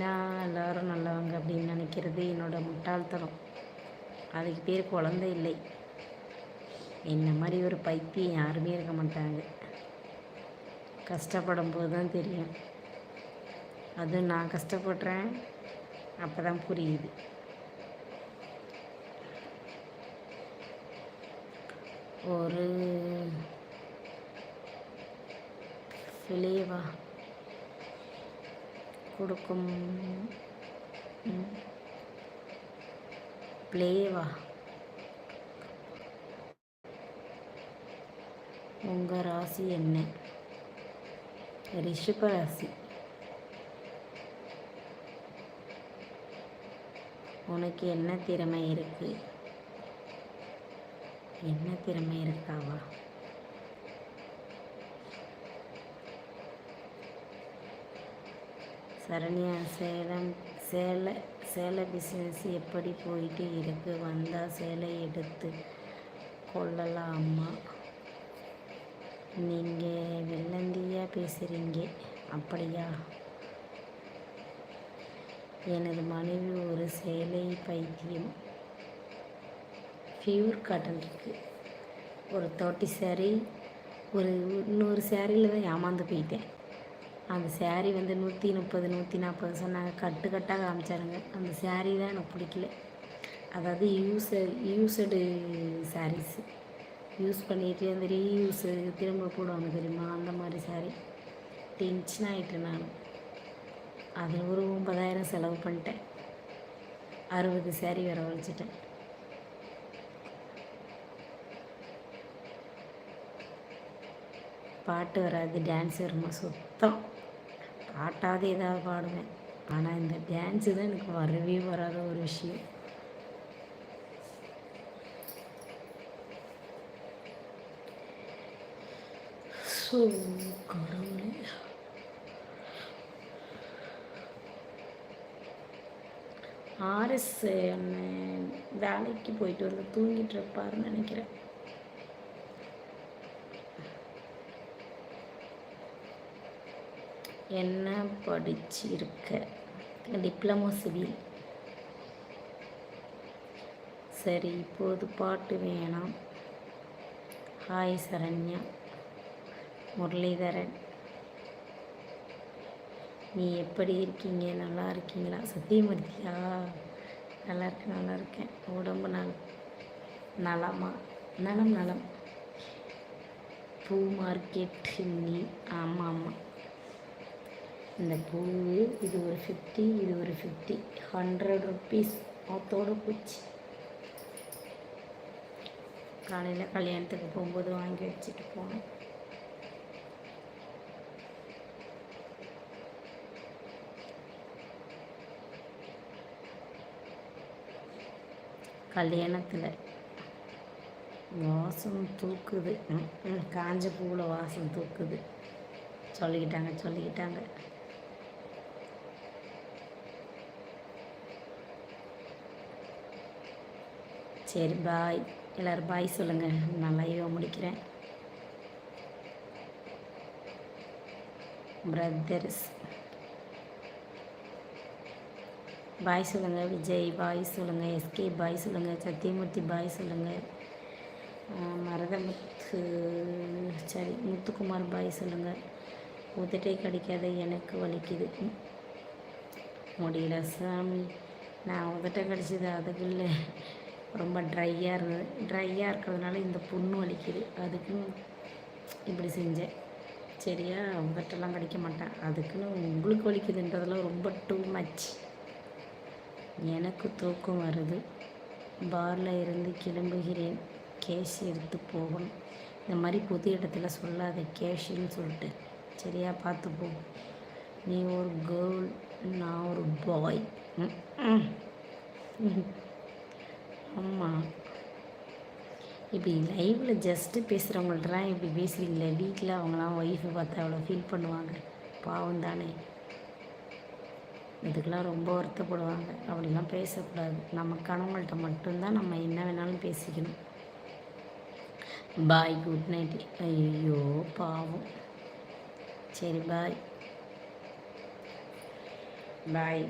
அப்படின்னா எல்லோரும் நல்லவங்க அப்படின்னு நினைக்கிறது என்னோடய முட்டாள்தனம். அதுக்கு பேர் குழந்தை இல்லை. என்ன மாதிரி ஒரு பைத்தியம் யாருமே இருக்க மாட்டாங்க. கஷ்டப்படும் போது தான் தெரியும். அதுவும் நான் கஷ்டப்படுறேன் அப்போ தான் புரியுது. ஒரு வா. கொடுக்கும். பிளேவா? உங்கள் ராசி என்ன? ரிஷப ராசி. உனக்கு என்ன திறமை இருக்குது என்ன திறமை இருக்காவா? சரண்யா சேலம் சேலை சேலை பிஸ்னஸ் எப்படி போயிட்டு இருக்கு? வந்தால் சேலை எடுத்து கொள்ளலாமா நீங்கள் வெள்ளந்தியாக பேசுகிறீங்க அப்படியா? எனது மனைவி ஒரு சேலை பைத்தியம். பியூர் காட்டன் இருக்குது ஒரு தொட்டி சேரீ ஒரு இன்னொரு சேரீயில் தான் ஏமாந்து போயிட்டேன். அந்த சேரீ வந்து நூற்றி முப்பது நூற்றி நாற்பது சொன்னாங்க. கட்டு கட்டாக காமிச்சாருங்க. அந்த சேரீ தான் எனக்கு பிடிக்கல. அதாவது யூஸ யூஸடு சாரீஸு யூஸ் பண்ணிட்டு அந்த ரீயூஸு திரும்ப போடுவாங்க தெரியுமா? அந்த மாதிரி சாரீ டென்ஷன் ஆகிட்டேன் நான். அதில் ஒரு ஒன்பதாயிரம் செலவு பண்ணிட்டேன். அறுபது சேரீ வர வச்சுட்டேன். பாட்டு வராது டான்ஸ் வருமா? சுத்தம். பாட்டாவது ஏதாவது பாடுவேன். ஆனால் இந்த டான்ஸு தான் எனக்கு வரவே வராத ஒரு விஷயம். ஸோ கடவுளே. ஆர்எஸ் வேலைக்கு போயிட்டு வந்து தூங்கிட்டு இருப்பாருன்னு நினைக்கிறேன். என்ன படிச்சிருக்க? Diploma civil. சரி இப்போது பாட்டு வேணாம். ஹாய் சரண்யா. முரளிதரன். நீ எப்படி இருக்கீங்க? நல்லா இருக்கீங்களா? சத்தியமூர்த்தியா? நல்லா இருக்கேன் நல்லா இருக்கேன். உடம்பு நல் நலமா? நலம் நலம். பூ மார்க்கெட் நீ ஆமாம் ஆமாம் இந்த பூ இது ஒரு ஃபிஃப்டி இது ஒரு ஃபிஃப்டி ஹண்ட்ரட் ருப்பீஸ் மொத்தோடு போச்சு. காலையில் கல்யாணத்துக்கு போகும்போது வாங்கி வச்சுட்டு போனேன் கல்யாணத்தில் வாசம் தூக்குது. காஞ்ச பூவில் வாசம் தூக்குது. சொல்லிக்கிட்டாங்க சொல்லிக்கிட்டாங்க. சரி பாய் எல்லோரும் பாய் சொல்லுங்கள் நான் லைவாக முடிக்கிறேன். பிரதர்ஸ் பாய் சொல்லுங்கள் விஜய். பாய் சொல்லுங்கள் எஸ்கே பாய் சொல்லுங்கள் சத்தியமூர்த்தி. பாய் சொல்லுங்கள் மரதமுத்து. சரி முத்துக்குமார் பாய் சொல்லுங்கள் உதட்டை கடிக்காத எனக்கு வலிக்குது. முடியல சாமி. நான் உதட்டை கடிச்சது அதுக்குள்ள ரொம்ப ட்ரையாக இருந்தது ட்ரையாக இருக்கிறதுனால இந்த புண்ணு வலிக்குது. அதுக்குன்னு இப்படி செஞ்சேன். சரியா உங்கள்கிட்டலாம் கிடைக்க மாட்டேன். அதுக்குன்னு உங்களுக்கு வலிக்குதுன்றதெல்லாம் ரொம்ப டூ மச் எனக்கு தூக்கம் வருது. பாரில் இருந்து கிளம்புகிறேன். கேஷ் எடுத்து போகணும். இந்த மாதிரி புது இடத்துல சொல்லாத கேஷுன்னு சொல்லிட்டு. சரியா பார்த்து நீ ஒரு கேர்ள் நான் ஒரு பாய் ஆமாம் இப்படி லைவில் ஜஸ்ட்டு பேசுகிறவங்கள்ட்டலாம் இப்படி பேசுகிறீங்களே வீட்டில் அவங்களாம் ஒய்ஃபை பார்த்தா அவ்வளோ ஃபீல் பண்ணுவாங்க. பாவம் தானே. இதுக்கெல்லாம் ரொம்ப வருத்தப்படுவாங்க. அப்படிலாம் பேசக்கூடாது. நமக்கானவங்கள்ட்ட மட்டும்தான் நம்ம என்ன வேணாலும் பேசிக்கணும். பாய் குட் நைட் ஐயோ பாவம். சரி பாய் பாய்